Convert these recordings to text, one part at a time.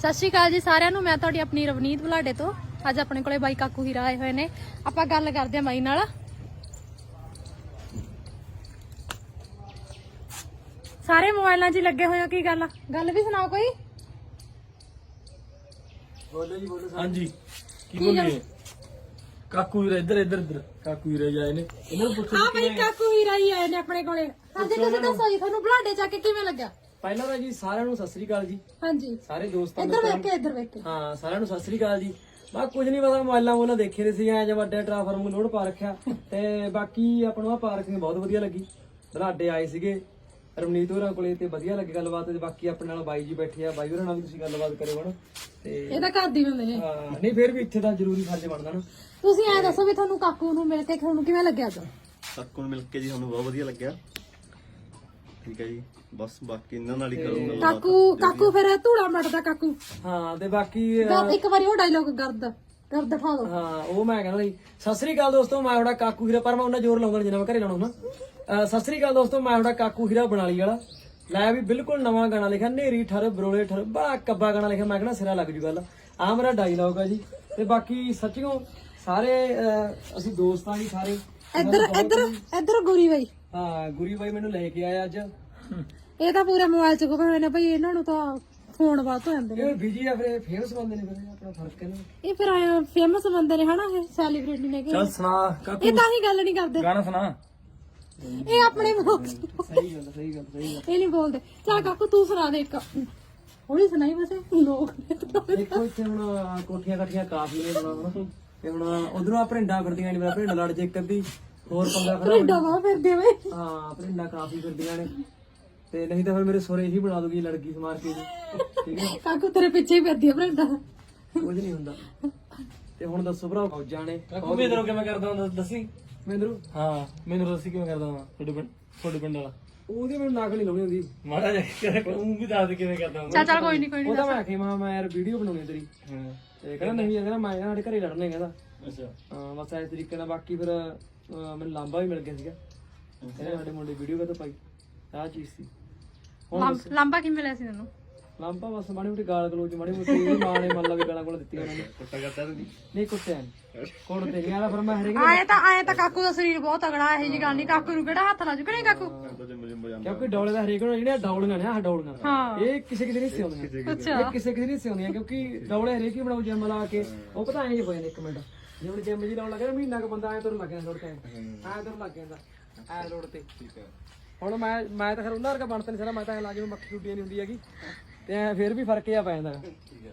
ਸਤਿ ਸ਼੍ਰੀ ਅਕਾਲ ਜੀ ਸਾਰਿਆਂ ਨੂੰ ਮੈਂ ਤੁਹਾਡੀ ਆਪਣੀ ਰਵਨੀਤ ਬਲਾਡੇ ਤੋਂ। ਅੱਜ ਆਪਣੇ ਕੋਲੇ ਬਾਈ ਕਾਕੂ ਹੀਰਾ ਆਏ ਹੋਏ ਨੇ। ਆਪਾਂ ਗੱਲ ਕਰਦੇ ਹਾਂ ਬਾਈ ਨਾਲ। ਸਾਰੇ ਮੋਬਾਈਲਾਂ 'ਚ ਹੀ ਲੱਗੇ ਹੋਏ ਹੋ ਕੀ ਗੱਲ ਆ? ਗੱਲ ਵੀ ਸੁਣਾਓ ਕੋਈ? ਬੋਲੋ ਜੀ ਬੋਲੋ ਹਾਂਜੀ ਕੀ ਕੀ ਗੱਲ? ਬੋਲੀਏ? ਕਾਕੂ ਵੀਰ ਇੱਧਰ ਇੱਧਰ ਇੱਧਰ। ਕਾਕੂ ਵੀਰ ਜਾਏ ਨੇ। ਇਹਨਾਂ ਨੂੰ ਪੁੱਛੋ ਹਾਂ ਬਾਈ ਕਾਕੂ ਹੀਰਾ ਹੀ ਆਏ ਨੇ ਆਪਣੇ ਕੋਲੇ। ਹਾਂਜੀ ਤੁਸੀਂ ਦੱਸੋ ਜੀ ਤੁਹਾਨੂੰ ਬਲਾਡੇ ਜਾ ਕੇ ਕਿਵੇਂ ਲੱਗਿਆ? ਪਹਿਲਾਂ ਤਾਂ ਜੀ ਸਾਰਿਆਂ ਨੂੰ ਸਤਿ ਸ੍ਰੀ ਅਕਾਲ ਜੀ। ਹਾਂਜੀ। ਸਾਰੇ ਦੋਸਤਾਂ ਇੱਧਰ ਵੇਖ ਕੇ ਇੱਧਰ ਵੇਖ ਕੇ। ਹਾਂ ਸਾਰਿਆਂ ਨੂੰ ਸਤਿ ਸ੍ਰੀ ਅਕਾਲ ਜੀ। ਬਾ ਕੁਝ ਨਹੀਂ ਪਤਾ ਮੋਬਾਈਲਾਂ ਮੋਬਾਈਲਾਂ ਦੇਖੇ ਰਹੇ ਸੀ ਐ ਜਾਂ ਵੱਡੇ ਟ੍ਰਾਂਸਫਾਰਮ ਲੋਡ ਪਾ ਰੱਖਿਆ। ਤੇ ਬਾਕੀ ਆਪਾਂ ਨੂੰ ਆ ਪਾਰਕਿੰਗ ਬਹੁਤ ਵਧੀਆ ਲੱਗੀ। ਬਲਾਡੇ ਆਏ ਸੀਗੇ ਰਮਨੀਤ ਹੋਰਾਂ ਕੋਲੇ ਤੇ ਵਧੀਆ ਲੱਗੀ ਗੱਲਬਾਤ। ਤੇ ਬਾਕੀ ਆਪਣੇ ਨਾਲ ਬਾਈ ਜੀ ਬੈਠੇ ਆ। ਬਾਈ ਹੋਰਾਂ ਨਾਲ ਵੀ ਤੁਸੀਂ ਗੱਲਬਾਤ ਕਰਿਓ ਹੁਣ ਤੇ ਇਹ ਤਾਂ ਘਰ ਦੀ ਹੁੰਦੇ ਨੇ। ਹਾਂ, ਨਹੀਂ ਫਿਰ ਵੀ ਇੱਥੇ ਤਾਂ ਜ਼ਰੂਰੀ ਫਰਜ਼ ਬਣਦਾ ਨਾ। ਤੁਸੀਂ ਐ ਦੱਸੋ ਵੀ ਤੁਹਾਨੂੰ ਕਾਕੂ ਨੂੰ ਮਿਲ ਕੇ ਤੁਹਾਨੂੰ ਕਿਵੇਂ ਲੱਗਿਆ ਅੱਜ? ਸੱਕੂ ਨੂੰ ਮਿਲ ਕੇ ਜੀ ਸਾਨੂੰ ਬਹੁਤ ਵਧੀਆ ਲੱਗਿਆ। ਠੀਕ ਹੈ ਜੀ। ਬਸ ਬਾਕੀ ਇਹਨਾਂ ਨਾਲ ਹੀ ਕਰੂੰਗਾ ਕਾਕੂ ਕਾਕੂ ਫਿਰ ਧੂੜਾ ਮੜਦਾ ਕਾਕੂ। ਹਾਂ ਤੇ ਬਾਕੀ ਅਹ, ਇੱਕ ਵਾਰੀ ਉਹ ਡਾਇਲੋਗ ਗਰਦ ਗਰਦ ਠਾ ਦੋ। ਹਾਂ ਉਹ ਮੈਂ ਕਹਿੰਦਾ ਜੀ ਸਤਿ ਸ੍ਰੀ ਅਕਾਲ ਦੋਸਤੋ ਮੈਂ ਤੁਹਾਡਾ ਕਾਕੂ ਹੀਰਾ ਪਰ ਮੈਂ ਉਹਨਾਂ ਜ਼ੋਰ ਲਾਉਂਦਾ ਨੀ ਜਿੰਨਾ ਮੈਂ ਘਰੇ ਲਾਉਣਾ ਹੁੰਦਾ। ਅਹ ਸਤਿ ਸ੍ਰੀ ਅਕਾਲ ਦੋਸਤੋ ਮੈਂ ਤੁਹਾਡਾ ਕਾਕੂ ਹੀਰਾ ਬਣਾਲੀ ਵਾਲਾ। ਲੈ ਵੀ ਬਿਲਕੁਲ ਨਵਾਂ ਗਾਣਾ ਲਿਖਿਆ ਨੇਰੀ ਠਰ ਬਰੋਲੇ ਠਰ ਬੜਾ ਕੱਬਾ ਗਾਣਾ ਲਿਖਿਆ ਮੈਂ ਕਹਿੰਦਾ ਸਿਰਾ ਲੱਗ ਜੂ ਗੱਲ। ਆ ਮੇਰਾ ਡਾਇਲੌਗ ਆ ਜੀ। ਤੇ ਬਾਕੀ ਸੱਚੀਓ ਸਾਰੇ ਅਹ, ਅਸੀਂ ਦੋਸਤ ਜੀ ਸਾਰੇ ਇੱਧਰ ਇੱਧਰ ਇੱਧਰ ਗੋਰੀ ਬਾਈ। ਹਾਂ ਗੁਰੀ ਬਾਈ ਮੈਨੂੰ ਲੈ ਕੇ ਆਇਆ ਅੱਜ। ਇਹ ਤਾਂ ਪੂਰੇ ਮੋਬਾਈਲ ਚ ਘੁੰਮੇ ਹੋਏ ਨੇ ਭਾਈ ਇਹਨਾਂ ਨੂੰ ਤਾਂ ਫੋਨ ਬਾਤ ਹੋ ਜਾਂਦੇ ਨੇ। ਇਹ ਬਿਜ਼ੀ ਆ ਫਿਰ ਫੇਮਸ ਬੰਦੇ ਨੇ ਫਿਰ ਆਪਣਾ ਫ਼ਰਕ ਹੈ ਨਾ। ਇਹ ਫਿਰ ਆਇਆ ਫੇਮਸ ਬੰਦੇ ਨੇ ਹਨਾ ਇਹ ਸੈਲੀਬ੍ਰਿਟੀ ਨੇ ਕਿ? ਚੱਲ ਸੁਣਾ ਕਾਕੂ। ਇਹ ਤਾਂ ਹੀ ਗੱਲ ਨਹੀਂ ਕਰਦੇ। ਗਾਣਾ ਸੁਣਾ। ਇਹ ਆਪਣੇ ਮੂੰਹ ਚ- ਸਹੀ ਗੱਲ ਸਹੀ ਗੱਲ ਸਹੀ ਗੱਲ ਇਹ ਨਹੀਂ ਬੋਲਦੇ। ਚਾ ਕਾਕੂ ਤੂੰ ਸੁਣਾ ਦੇ ਇੱਕ। ਹੌਲੀ ਸੁਣਾਈ ਵਸੇ? ਲੋਕ ਦੇਖੋ ਇੱਥੇ ਹੁਣ ਕੋਠੀਆਂ ਕਾਠੀਆਂ ਕਾਫੀ ਨੇ ਹੁਣ ਹੁਣ ਤੇ। ਹੁਣ ਉਧਰੋਂ ਆ ਭਰਿੰਡਾ ਫਿਰਦੀਆਂ ਨੇ ਮੇਰਾ ਭਰਿੰਡਾ ਲੜ ਜੇ ਇੱਕ ਅੱਧੀ। ਹੋਰ ਪੰਗਾ ਖੜਾ ਹੋ ਭਰਿੰਡਾ ਵਾ ਫਿਰਦੇ ਵੇ। ਹਾਂ ਭਰਿੰਡਾ ਕਾਫੀ ਫਿਰਦੀਆਂ ਨੇ। ਤੇ ਨਹੀਂ ਤਾਂ ਫਿਰ ਮੇਰੇ ਸੋਰੇ ਇਹੀ ਬਣਾ ਦੂਗੀ ਲੜਕੀ ਸਮਾਰ ਕੇ ਜੀ। ਠੀਕ ਹੈ? ਕਾਕੂ ਤੇਰੇ ਪਿੱਛੇ ਹੀ ਫਿਰਦੀ ਆ ਭਰਿੰਡਾ। ਕੁਝ ਨਹੀਂ ਹੁੰਦਾ। ਤੇ ਹੁਣ ਦੱਸੋ ਭਰਾ ਫੌਜਾਂ ਨੇ ਕਾਕੂ ਵੀ ਇਧਰੋਂ ਕਿਵੇਂ ਕਰਦਾ ਹੁੰਦਾ ਦੱਸੀ ਮੈਨੂੰ ਹਾਂ ਮੈਨੂੰ ਦੱਸੀ ਕਿਵੇਂ ਕਰਦਾ ਹੁੰਦਾ ਤੁਹਾਡੇ ਪਿੰਡ ਤੁਹਾਡੇ ਪਿੰਡ ਵਾਲਾ। ਉਹਦੀ ਮੈਨੂੰ ਨਾਕ ਨਹੀਂ ਲਾਉਣੀ ਹੁੰਦੀ। ਮਾੜਾ ਜਿਹਾ ਉਹ ਵੀ ਦੱਸ ਦੇ ਕਿਵੇਂ ਕਰਦਾ ਹੁੰਦਾ ਚੱਲ ਚੱਲ ਕੋਈ ਨਹੀਂ ਕੋਈ ਨਹੀਂ ਉਹਦਾ ਮੈਂ ਆਖੀ ਮੈਂ ਮੈਂ ਯਾਰ ਵੀਡੀਓ ਬਣਾਉਣੀ ਤੇਰੀ। ਹਾਂ। ਤੇ ਕਹਿੰਦਾ ਨਹੀਂ ਕਹਿੰਦਾ ਮੈਂ ਸਾਡੇ ਘਰੇ ਲੜਨੇ ਕਹਿੰਦਾ ਅੱਛਾ। ਹਾਂ ਬਸ ਇਸ ਤਰੀਕੇ ਨਾਲ ਬਾਕੀ ਫਿਰ ਅਹ, ਮੈਨੂੰ ਲਾਂਬਾ ਵੀ ਮਿਲ ਗਿਆ ਸੀਗਾ। ਕਹਿੰਦੇ ਸਾਡੇ ਮੁੰਡੇ ਵੀਡੀਓ ਕਾ ਪਾਈ? ਆਹ ਚੀਜ਼ ਸੀ। ਹੁਣ ਲੰਬਾ ਕਿਵੇਂ ਮਿਲਿਆ ਸੀ ਤੈਨੂੰ? ਲਾਂਬਾ ਬਸ ਮਾੜੀ ਮੋਟੀ ਗਾਲ ਗਲੋਚ ਮਾੜੀ ਮੋਟੀ ਇਹਦੀ ਮਾਂ ਨੇ ਮੰਨ ਲਾ ਵੀ ਗਾਲਾਂ ਕੋਲ ਦਿੱਤੀਆਂ ਉਹਨਾਂ ਨੇ। ਕੁੱਟਾ ਕਰਤਾ ਤੁਸੀਂ? ਨਹੀਂ ਕੁੱਟਿਆ ਨਹੀਂ ਕੋੜ ਤੇ ਨਹੀਂ ਆਦਾ ਫਿਰ ਮੈਂ ਹਰੇਕ ਆਏ ਤਾਂ ਆਏ ਤਾਂ ਕਾਕੂ ਦਾ ਸਰੀਰ ਬਹੁਤ ਤਗੜਾ ਇਹ ਜੀ ਗੱਲ ਨਹੀਂ ਕਾਕੂ ਨੂੰ ਕਿਹੜਾ ਹੱਥ ਲਾ ਜੂ ਕਿ ਨਹੀਂ ਕਾਕੂ? ਤਾਂ ਜਿੰਮ ਜਿੰਮ ਜਾਂਦਾ। ਕਿਉਂਕਿ ਡੌਲੇ ਦਾ ਹਰੇਕ ਨੂੰ ਜਿਹੜੀਆਂ ਡੌਲੀਆਂ ਨੇ ਆਹ ਡੌਲੀਆਂ ਹਾਂ। ਇਹ ਕਿਸੇ ਕਿਸੇ ਨਹੀਂ ਸਿਉਂਦੀਆਂ। ਅੱਛਾ। ਇਹ ਕਿਸੇ ਕਿਸੇ ਨਹੀਂ ਸਿਉਂਦੀਆਂ ਕਿਉਂਕਿ ਡੌਲੇ ਹਰੇਕ ਹੀ ਬਣਾਉ ਜਿਮ ਲਾ ਕੇ। ਉਹ ਪਤਾ ਐਂ ਜੇ ਹੋ ਜਾਂਦੇ ਇੱਕ ਮਿੰਟ। ਜਿਵੇਂ ਜਿਮ ਜੀ ਲਾਉਣ ਲੱਗਾ ਮਹੀਨਾ ਕ ਬੰਦਾ ਐਂ ਤੁਰ ਲੱਗ ਜਾਂਦਾ ਰੋਡ ਤੇ। ਐਂ ਤੁਰ ਲੱਗ ਜਾਂਦਾ। ਐਂ ਰੋਡ ਤੇ। ਠੀਕ ਹੈ। ਹੁਣ ਮੈਂ ਮੈਂ ਤਾਂ ਖਰ ਉਹਨਾਂ ਵਰਗਾ ਬਣ ਨਹੀਂ ਸਕਦਾ ਮੈਂ ਤਾਂ ਐਂ ਲਾ ਜਿਵੇਂ ਮੱਖੀ ਟੁੱਟੀਆਂ ਨਹੀਂ ਹੁੰਦੀ ਹੈਗੀ। ਤੇ ਐਂ ਫਿਰ ਵੀ ਫ਼ਰਕ ਆ ਪੈ ਜਾਂਦਾ।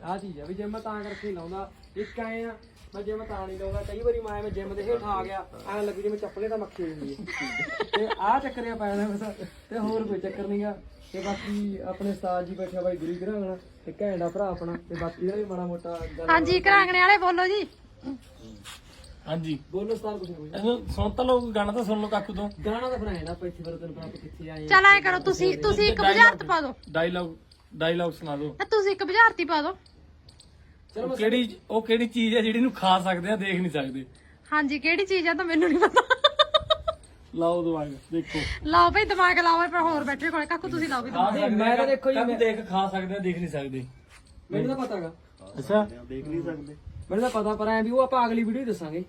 ਆਹ ਚੀਜ਼ ਆ ਵੀ ਜਿਮ ਤਾਂ ਕਰਕੇ ਹੀ ਲਾਉਂਦਾ, ਇੱਕ ਐਂ ਆ, ਮੈਂ ਜਿਮ ਤਾਂ ਨਹੀਂ ਲਾਉਂਦਾ, ਕਈ ਵਾਰੀ ਮੈਂ ਐਵੇਂ ਜਿਮ ਦੇ ਹੇਠ ਆ ਗਿਆ, ਐਂ ਲੱਗੀ ਜਿਵੇਂ ਚੱਪਲੇ ਤਾਂ ਮੱਖੀ ਹੋ ਹੈ ਤੇ ਆਹ ਚੱਕਰ ਆ ਪੈ ਜਾਂਦਾ ਬਸ। ਤੇ ਹੋਰ ਕੋਈ ਚੱਕਰ ਨਹੀਂਗਾ ਤੇ ਬਾਕੀ ਆਪਣੇ ਉਸਤਾਦ ਜੀ ਬੈਠਾ ਬਾਈ ਗੁਰੀ ਘਰਾਂਗਣਾ ਤੇ ਘੈਂਡਾ ਭਰਾ ਆਪਣਾ, ਤੇ ਬਾਕੀ ਇਹਦਾ ਵੀ ਮਾੜਾ ਮੋਟਾ ਗੱਲ ਹਾਂਜੀ ਘਰਾਂਗਣੇ ਵਾਲੇ ਬੋਲੋ ਜੀ। ਹਾਂਜੀ। ਬੋਲੋ ਉਸਤਾਦ ਕੁਛ ਨਹੀਂ ਇਹਨੂੰ ਸੁਣ ਤਾਂ ਲਓ ਗਾਣਾ ਤਾਂ ਸੁਣ ਲਓ ਕਾਕੂ ਤੋਂ। ਗਾਣਾ ਤਾਂ ਬਣਾਇਆ ਨਾ ਆਪਾਂ ਇੱਥੇ ਫਿਰ ਤੈਨੂੰ ਪਤਾ ਆਪਾਂ ਕਿੱਥੇ ਆਏ। ਚੱਲ ਐ ਕਰੋ ਤੁਸੀਂ ਤੁਸੀਂ ਇੱਕ ਬੁਝਾਰਤ ਪਾ ਦਿਓ। ਡਾਇਲੌਗ ਡਾਇਲੌਗ ਸੁਣਾ ਦਿਓ। ਆ ਤੁਸੀਂ ਇੱਕ ਬੁਝਾਰਤੀ ਪਾ ਦਿਓ। ਚਲੋ ਉਹ ਕਿਹੜੀ ਉਹ ਕਿਹੜੀ ਚੀਜ਼ ਹੈ ਜਿਹੜੀ ਨੂੰ ਖਾ ਸਕਦੇ ਆ ਦੇਖ ਨਹੀਂ ਸਕਦੇ? ਹਾਂਜੀ ਕਿਹੜੀ ਚੀਜ਼ ਆ ਤਾਂ ਮੈਨੂੰ ਨਹੀਂ ਪਤਾ। ਲਾਓ ਦਿਮਾਗ ਦੇਖੋ। ਲਾਓ ਭਈ ਦਿਮਾਗ ਲਾਓ ਪਰ ਹੋਰ ਬੈਠੇ ਕੋਲੇ। ਕਾਕੂ ਤੁਸੀਂ ਲਾਓ ਵੀ ਦਿਮਾਗ। ਮੈਂ ਤਾਂ ਦੇਖੋ ਜੀ ਮੈਂ- ਦੇਖ ਖਾ ਸਕਦੇ ਆ ਦੇਖ ਨਹੀਂ ਸਕਦੇ। ਮੈਨੂੰ ਤਾਂ ਪਤਾਗਾ ਅੱਛਾ। ਦੇਖ ਨਹੀਂ ਸਕਦੇ। ਮੈਨੂੰ ਤਾਂ ਪਤਾ ਪਰ ਐ ਵੀ ਉਹ ਆਪਾਂ ਅਗਲੀ ਵੀਡੀਓ ਦੱਸਾਂਗੇ।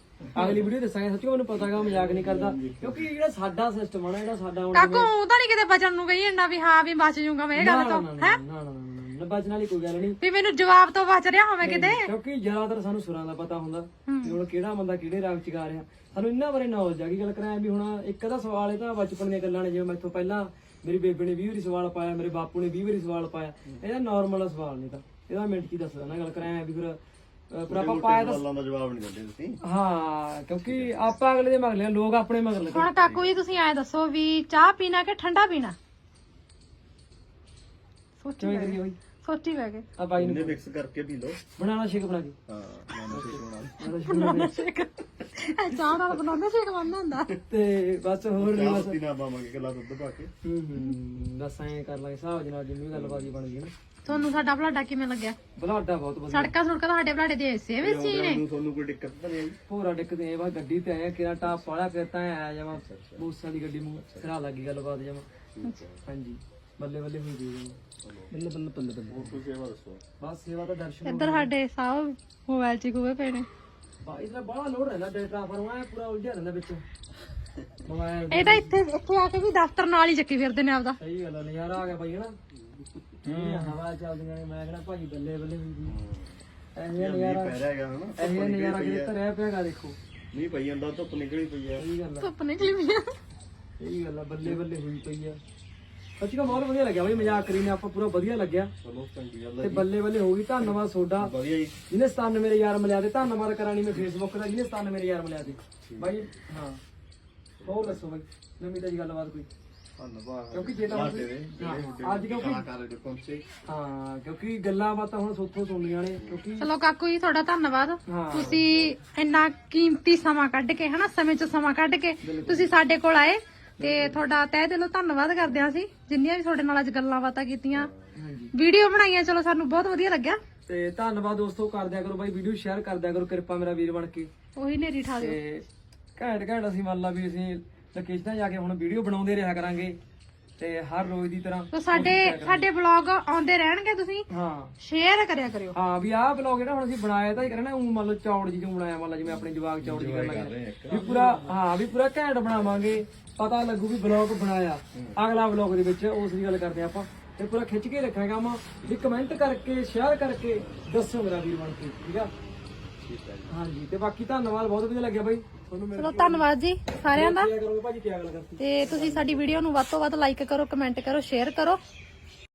ਅਗਲੀ ਵੀਡੀਓ ਦੱਸਾਂਗੇ ਸੱਚੀ ਮੈਨੂੰ ਪਤਾਗਾ ਮਜ਼ਾਕ ਨਹੀਂ ਕਰਦਾ। ਕਿਉਂਕਿ ਜਿਹੜਾ ਸਾਡਾ ਸਿਸਟਮ ਆ ਨਾ ਜਿਹੜਾ ਸਾਡਾ ਹੁਣ ਕਾਕੂ ਉਹ ਤਾਂ ਨਹੀਂ ਕਿਤੇ ਬਚਣ ਨੂੰ ਗਈ ਇੰਨਾ ਵੀ ਹਾਂ ਵੀ ਬਚ ਜਾਊਗਾ ਮੈਂ ਇਹ ਗੱਲ ਤੋਂ ਨਾ ਨਾ ਨਾ ਨਾ ਨਾ ਬਚਣ ਵਾਲੀ ਕੋਈ ਗੱਲ ਨਹੀਂ। ਵੀ ਮੈਨੂੰ ਜਵਾਬ ਤੋਂ ਬਚ ਰਿਹਾ ਹੋਵੇ ਕਿਤੇ। ਕਿਉਂਕਿ ਜ਼ਿਆਦਾਤਰ ਸਾਨੂੰ ਸੁਰਾਂ ਦਾ ਪਤਾ ਹੁੰਦਾ। ਵੀ ਹੁਣ ਕਿਹੜਾ ਬੰਦਾ ਕਿਹੜੇ ਰਾਗ ਚ ਗਾ ਰਿਹਾ। ਸਾਨੂੰ ਇਹਨਾਂ ਬਾਰੇ ਨੌਲੇਜ ਆ ਕੀ ਗੱਲ ਕਰਾਂ ਵੀ ਹੁਣ ਇੱਕ ਦਾ ਸਵਾਲ ਇਹ ਤਾਂ ਬਚਪਨ ਦੀਆਂ ਗੱਲਾਂ ਨੇ ਜਿਵੇਂ ਮੈਥੋਂ ਪਹਿਲਾਂ ਮੇਰੀ ਬੇਬੇ ਨੇ 20 ਵਾਰੀ ਸਵਾਲ ਪਾਇਆ ਮੇਰੇ ਬਾਪੂ ਨੇ 20 ਵਾਰੀ ਸਵਾਲ ਪਾਇਆ। ਇਹਦਾ ਨਾਰਮਲ ਸਵਾਲ ਨਹੀਂ ਤਾਂ। ਇਹਦਾ ਮਿੰਟ ਹੀ ਦੱਸਦਾ ਨਾ ਗੱਲ ਕਰਾਂ ਵੀ ਫਿਰ ਪਰ ਆਪਾਂ ਪਾਇਆ ਤਾਂ ਸਵਾਲਾਂ ਦਾ ਜਵਾਬ ਨਹੀਂ ਦਿੰਦੇ ਤੁਸੀਂ। ਹਾਂ ਕਿਉਂਕਿ ਆਪਾਂ ਅਗਲੇ ਦੇ ਮਗਲੇ ਆ, ਲੋਕ ਆਪਣੇ ਮਗਰ ਲੱਗੇ ਹੁਣ ਕਾਕੂ ਜੀ ਤੁਸੀਂ ਐ ਦੱਸੋ ਵੀ ਚਾਹ ਪੀਣਾ ਕਿ ਠੰਡਾ ਪੀਣਾ? ਸੋਚੀ ਕਿਵੇਂ ਬਹਿ ਕਰੀਏ ਗਏ। ਬਾਈ ਸੋਚੀ ਬਹਿ ਗਏ। ਆ ਬਾਈ ਇਹਨੇ ਨੂੰ ਮਿਕਸ ਕਰਕੇ ਪੀ ਲਓ। ਬਣਾਣਾ ਸ਼ੇਕ ਬਣਾ ਕੇ। ਹਾਂ ਨਾਨਾ ਸ਼ੇਕ ਬਣਾ ਲਓ। ਬਣਾਉਣਾ shake ਬਣਾ ਸ਼ੇਕ। ਇਹ ਚਾਹ ਨਾਲ ਬਣਾਉਂਦੇ ਸ਼ੇਕ ਬਣਦਾ ਹੁੰਦਾ। ਕੇ। ਤੇ ਬਸ ਹੋਰ ਨਹੀਂ ਚਾਹ ਬਸ। ਪੱਤੀ ਨਾ ਪਾਵਾਂਗੇ ਕਿਲਾ ਦੁੱਧ ਪਾ ਕੇ। ਹੂੰ ਹੂੰ ਬਸ ਐਂ ਕਰ ਲਾਂਗੇ। ਹਿਸਾਬ ਜਨਾਬ ਜਿੰਨੀ ਗੱਲਬਾਤ ਹੀ ਬਣ ਗਈ ਨਾ। ਤੁਹਾਨੂੰ ਸਾਡਾ ਬਲਾਡਾ ਕਿਵੇਂ ਲੱਗਿਆ? ਬਲਾਡਾ ਬਹੁਤ ਵਧੀਆ। ਸੜਕਾਂ ਸੁੜਕਾਂ ਤੁਹਾਡੇ ਬਲਾਡੇ ਦੇ ਹਿੱਸੇ ਵਿੱਚ ਹੀ ਨੇ ਤੁਹਾਨੂੰ ਕੋਈ ਦਿੱਕਤ ਤਾਂ ਨਹੀਂ ਆਈ? ਭੋਰਾ ਡਿੱਕਦੇ ਆ ਬਸ ਗੱਡੀ ਤੇ ਆਇਆ ਕਿਰਾ ਟਾਪ ਵਾਲਾ ਫਿਰ ਤਾਂ ਆਇਆ ਜਾਵਾਂ ਬੂਸਾਂ ਦੀ ਗੱਡੀ ਮੂੰਹ ਖਰਾ ਲੱਗੀ ਗੱਲਬਾਤ ਜਾਵਾਂ। ਹਾਂਜੀ ਬੱਲੇ ਬੱਲੇ ਹੋਈ ਗਈ ਬੱਲੇ ਬੱਲੇ ਬੱਲੇ ਬੱਲੇ। ਹੋਰ ਕੋਈ ਸੇਵਾ ਦੱਸੋ? ਬਸ ਸੇਵਾ ਤਾਂ ਦਰਸ਼ਨ ਇੱਧਰ ਸਾਡੇ ਸਾਹਿਬ ਮੋਬਾਈਲ 'ਚ ਹੀ ਪਏ ਨੇ। ਬਾ ਇਧਰ ਬੜਾ ਲੋਡ ਰਹਿੰਦਾ ਡੇਟਾ ਮੈਂ ਪੂਰਾ ਉਲਝਿਆ ਰਹਿੰਦਾ ਵਿੱਚ। ਮੋਬਾਈਲ ਇਹ ਤਾਂ ਇੱਥੇ ਇੱਥੇ ਆ ਕੇ ਵੀ ਦਫ਼ਤਰ ਨਾਲ ਹੀ ਚੱਕੀ ਫਿਰਦੇ ਨੇ ਆਪਦਾ। ਸਹੀ ਗੱਲ ਆ ਨਜ਼ਾਰਾ ਆ ਗਿਆ ਬਾਈ ਹਨਾ? ਇਹ ਹਵਾ ਚੱਲਦੀਆਂ ਨੇ ਮੈਂ ਕਹਿੰਦਾ ਭਾਜੀ ਬੱਲੇ ਬੱਲੇ ਹੋਈ ਗਈ ਇਹ ਮੀਂਹ ਨਜ਼ਾਰਾ ਪੈ ਰਿਹਾ ਹੈਗਾ ਹਨਾ ਇਹ ਨਜ਼ਾਰਾ ਕਿਤੇ ਧਰਿਆ ਪਿਆਗਾ ਦੇਖੋ। ਮੀਂਹ ਪਈ ਜਾਂਦਾ ਧੁੱਪ ਨਿਕਲੀ ਪਈ ਹੈ। ਸਹੀ ਗੱਲ ਆ। ਧੁੱਪ ਨਿਕਲੀ ਵੀ ਆ ਸਹੀ ਗੱਲ ਆ ਬੱਲੇ ਬੱਲੇ ਹੋਈ ਪਈ ਆ। ਸੱਚੀ ਤਾਂ ਬਹੁਤ ਵਧੀਆ ਲੱਗਿਆ ਬਈ ਮਜ਼ਾਕ ਕਰੀ ਨੇ ਆਪਾਂ ਪੂਰਾ ਵਧੀਆ ਲੱਗਿਆ। ਚਲੋ ਚੰਗੀ ਗੱਲ ਤੇ ਹੈ ਬੱਲੇ ਬੱਲੇ ਹੋ ਗਈ ਧੰਨਵਾਦ ਤੁਹਾਡਾ। ਵਧੀਆ ਜੀ। ਜਿਹਨੇ 97 ਮੇਰੇ ਯਾਰ ਮਿਲਿਆ ਤੇ ਧੰਨਵਾਦ ਕਰਾਣੀ ਮੈਂ ਫੇਸਬੁੱਕ ਦਾ ਜਿਹਨੇ 97 ਮੇਰੇ ਯਾਰ ਮਿਲਿਆ ਤੇ। ਬਾਈ ਹਾਂ। ਹੋਰ ਦੱਸੋ ਬਾਈ ਨਵੀਂ ਤਾਜੀ ਗੱਲਬਾਤ ਕੋਈ? ਧੰਨਵਾਦ। ਕਿਉਂਕਿ ਜੇ ਤਾਂ ਸਾਡੇ ਦੇ ਜਿਹੜੇ ਹਾਂ, ਵੱਡੇ ਅੱਜ ਕਿਉਂਕਿ ਕਲਾਕਾਰ ਜਿਹੜੇ ਪਹੁੰਚੇ। ਹਾਂ ਕਿਉਂਕਿ ਗੱਲਾਂ ਬਾਤਾਂ ਹੁਣ ਸੋਥੋਂ ਸੁਣਨੀਆਂ ਨੇ ਕਿਉਂਕਿ ਚਲੋ ਕਾਕੂ ਜੀ ਤੁਹਾਡਾ ਧੰਨਵਾਦ। ਹਾਂ। ਤੁਸੀਂ ਇੰਨਾ ਕੀਮਤੀ ਸਮਾਂ ਕੱਢ ਕੇ ਹਨਾ ਸਮੇਂ ਚ ਸਮਾਂ ਕੱਢ ਕੇ ਤੁਸੀਂ ਸਾਡੇ ਕੋਲ ਆਏ ਤੇ ਤੁਹਾਡਾ ਤਹਿ ਦਿਲੋਂ ਧੰਨਵਾਦ ਕਰਦੇ ਹਾਂ ਅਸੀਂ ਜਿੰਨੀਆਂ ਵੀ ਤੁਹਾਡੇ ਨਾਲ ਅੱਜ ਗੱਲਾਂ ਬਾਤਾਂ ਕੀਤੀਆਂ। ਹਾਂਜੀ। ਵੀਡੀਓ ਬਣਾਈਆਂ ਚਲੋ ਸਾਨੂੰ ਬਹੁਤ ਵਧੀਆ ਲੱਗਿਆ। ਤੇ ਧੰਨਵਾਦ ਦੋਸਤੋ ਕਰ ਦਿਆ ਕਰੋ ਬਾਈ ਵੀਡੀਓ ਸ਼ੇਅਰ ਕਰ ਦਿਆ ਕਰੋ ਕਿਰਪਾ ਮੇਰਾ ਵੀਰ ਬਣ ਕੇ। ਉਹੀ ਨੇਰੀ ਠਾ ਦਿਓ। ਤੇ ਘੈਂਟ ਘੈਂਟ ਅਸੀਂ ਮੰਨ ਲਾ ਵੀ ਅਸੀਂ ਲੋਕੇਸ਼ਨਾਂ ਜਾ ਕੇ ਹੁਣ ਵੀਡੀਓ ਬਣਾਉਂਦੇ ਰਿਹਾ ਕਰਾਂਗੇ ਤੇ ਹਰ ਰੋਜ਼ ਦੀ ਤਰ੍ਹਾਂ ਤੇ ਸਾਡੇ ਸਾਡੇ ਬਲੌਗ ਆਉਂਦੇ ਰਹਿਣਗੇ ਤੁਸੀਂ? ਹਾਂ। ਸ਼ੇਅਰ ਕਰਿਆ ਕਰਿਓ। ਹਾਂ ਵੀ ਆਹ ਬਲੌਗ ਜਿਹੜਾ ਹੁਣ ਅਸੀਂ ਬਣਾਇਆ ਤਾਂ ਹੀ ਕਰਨਾ ਉਹ ਮੰਨ ਲਓ ਚੌੜ ਜੀ ਜਿਹਾ ਬਣਾਇਆ ਮੰਨ ਲਓ ਜਿਵੇਂ ਆਪਣੇ ਜਵਾਗ ਚੌੜ ਜੀ ਕਰਨ ਲੱਗੇ ਵੀ ਪੂਰਾ ਹਾਂ ਵੀ ਪੂਰਾ ਘੈਂਟ ਬਣਾਵਾਂਗੇ। ਪਤਾ ਲੱਗੂ ਵੀ ਬਲੌਗ ਬਣਾਇਆ। ਅਗਲਾ ਬਲੌਗ ਦੇ ਵਿੱਚ ਉਸ ਦੀ ਗੱਲ ਕਰਦੇ ਆਪਾਂ। ਤੇ ਪੂਰਾ ਖਿੱਚ ਕੇ ਰੱਖਾਂਗੇ ਕੰਮ। ਵੀ ਕਮੈਂਟ ਕਰਕੇ ਸ਼ੇਅਰ ਕਰਕੇ ਦੱਸੋ ਮੇਰਾ ਵੀਰ ਬਣ ਕੇ ਠੀਕ ਆ? ਠੀਕ ਹੈ ਜੀ। ਹਾਂਜੀ ਤੇ ਬਾਕੀ ਧੰਨਵਾਦ ਬਹੁਤ ਵਧੀਆ ਲੱਗਿਆ ਬਾਈ। ਚਲੋ ਧੰਨਵਾਦ ਜੀ ਸਾਰਿਆਂ ਦਾ। ਤੇ ਤੁਸੀਂ ਸਾਡੀ ਵੀਡੀਓ ਨੂੰ ਵੱਧ ਤੋਂ ਵੱਧ ਲਾਈਕ ਕਰੋ ਕਮੈਂਟ ਕਰੋ ਸ਼ੇਅਰ ਕਰੋ।